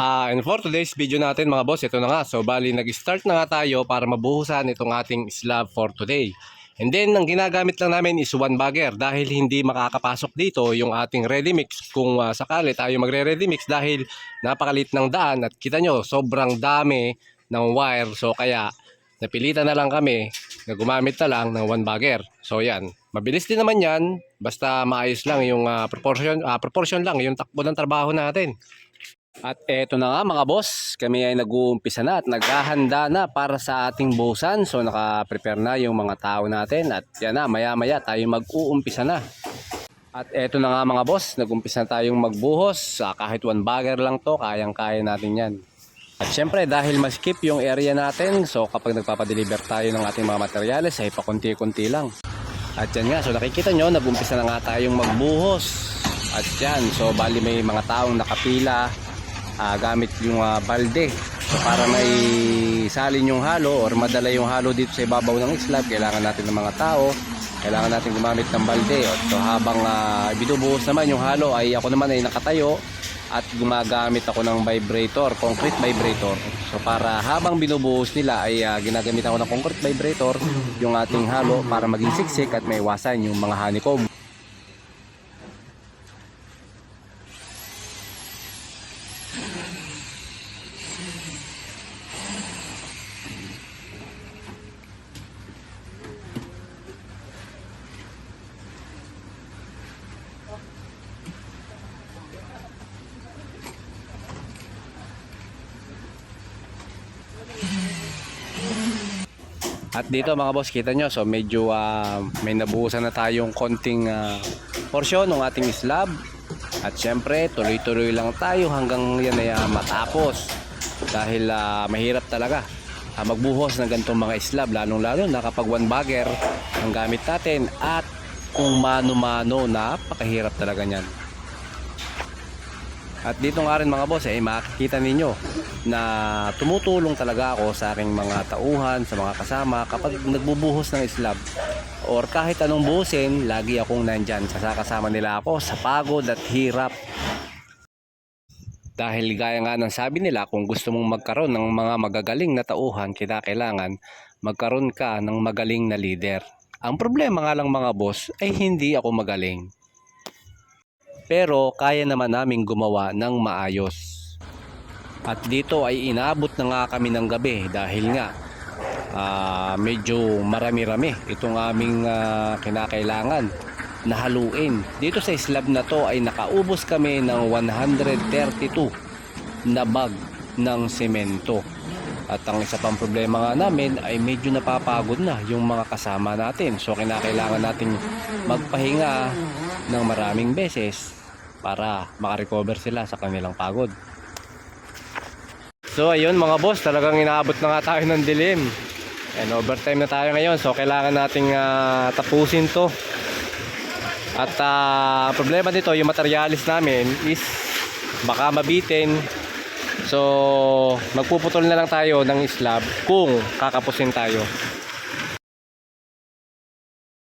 Ah, and for today's video natin mga boss, ito na nga. So bali nag-start na nga tayo para mabuhusan itong ating slab for today. And then ang ginagamit lang namin is one bagger dahil hindi makakapasok dito yung ating ready mix kung ah, sakali tayo magre-ready mix dahil napakalit ng daan at kita nyo sobrang dami ng wire. So kaya napilitan na lang kami na gumamit na lang ng one bagger. So yan, mabilis din naman yan basta maayos lang yung ah, proportion, ah, proportion lang yung takbo ng trabaho natin. At eto na nga mga boss, kami ay nag-uumpisa na at naghahanda na para sa ating buhusan. So naka-prepare na yung mga tao natin at yan na, maya-maya tayo mag-uumpisa na. At eto na nga mga boss, nag-umpisa na tayong magbuhos. Ah, kahit one bagger lang to, kayang-kaya natin yan. At syempre dahil maskip yung area natin, so kapag nagpapadeliver tayo ng ating mga materyales ay pakunti-kunti lang. At yan nga, so nakikita nyo, nag-umpisa na nga tayong magbuhos. At yan, so bali may mga taong nakapila ah, gamit yung ah, balde. So para may salin yung halo or madala yung halo dito sa ibabaw ng slab, kailangan natin ng mga tao, kailangan natin gumamit ng balde. So habang uh, binubuhos naman yung halo ay ako naman ay nakatayo at gumagamit ako ng vibrator, concrete vibrator. So para habang binubuhos nila ay ah, ginagamit ako ng concrete vibrator yung ating halo para maging siksik at may iwasan yung mga honeycomb. At dito mga boss, kita nyo, so medyo ah, may nabuhusan na tayong konting ah, porsyon ng ating slab. At syempre, tuloy-tuloy lang tayo hanggang yan ay ah, matapos. Dahil ah, mahirap talaga ah, magbuhos ng ganitong mga slab, lalong-lalo na kapag one bagger ang gamit natin at kung mano-mano, napakahirap talaga niyan. At dito nga rin mga boss, eh, makikita ninyo na tumutulong talaga ako sa aking mga tauhan, sa mga kasama kapag nagbubuhos ng slab. Or kahit anong buhusin, lagi akong nandyan. Kasama nila ako sa pagod at hirap. Dahil gaya nga ng sabi nila, kung gusto mong magkaroon ng mga magagaling na tauhan, kailangan magkaroon ka ng magaling na leader. Ang problema nga lang mga boss ay hindi ako magaling pero kaya naman namin gumawa ng maayos. At dito ay inaabot na nga kami ng gabi dahil nga ah, medyo marami-rami itong aming ah, kinakailangan na haluin. Dito sa slab na to ay nakaubos kami ng 132 na bag ng semento. At ang isa pang problema nga namin ay medyo napapagod na yung mga kasama natin. So kinakailangan nating magpahinga ng maraming beses para makarecover sila sa kanilang pagod. So ayun mga boss, talagang inaabot na nga tayo ng dilim. And overtime na tayo ngayon, so kailangan nating ah, tapusin to. At ang problema dito, yung materialis namin is baka mabitin. So magpuputol na lang tayo ng slab kung kakapusin tayo.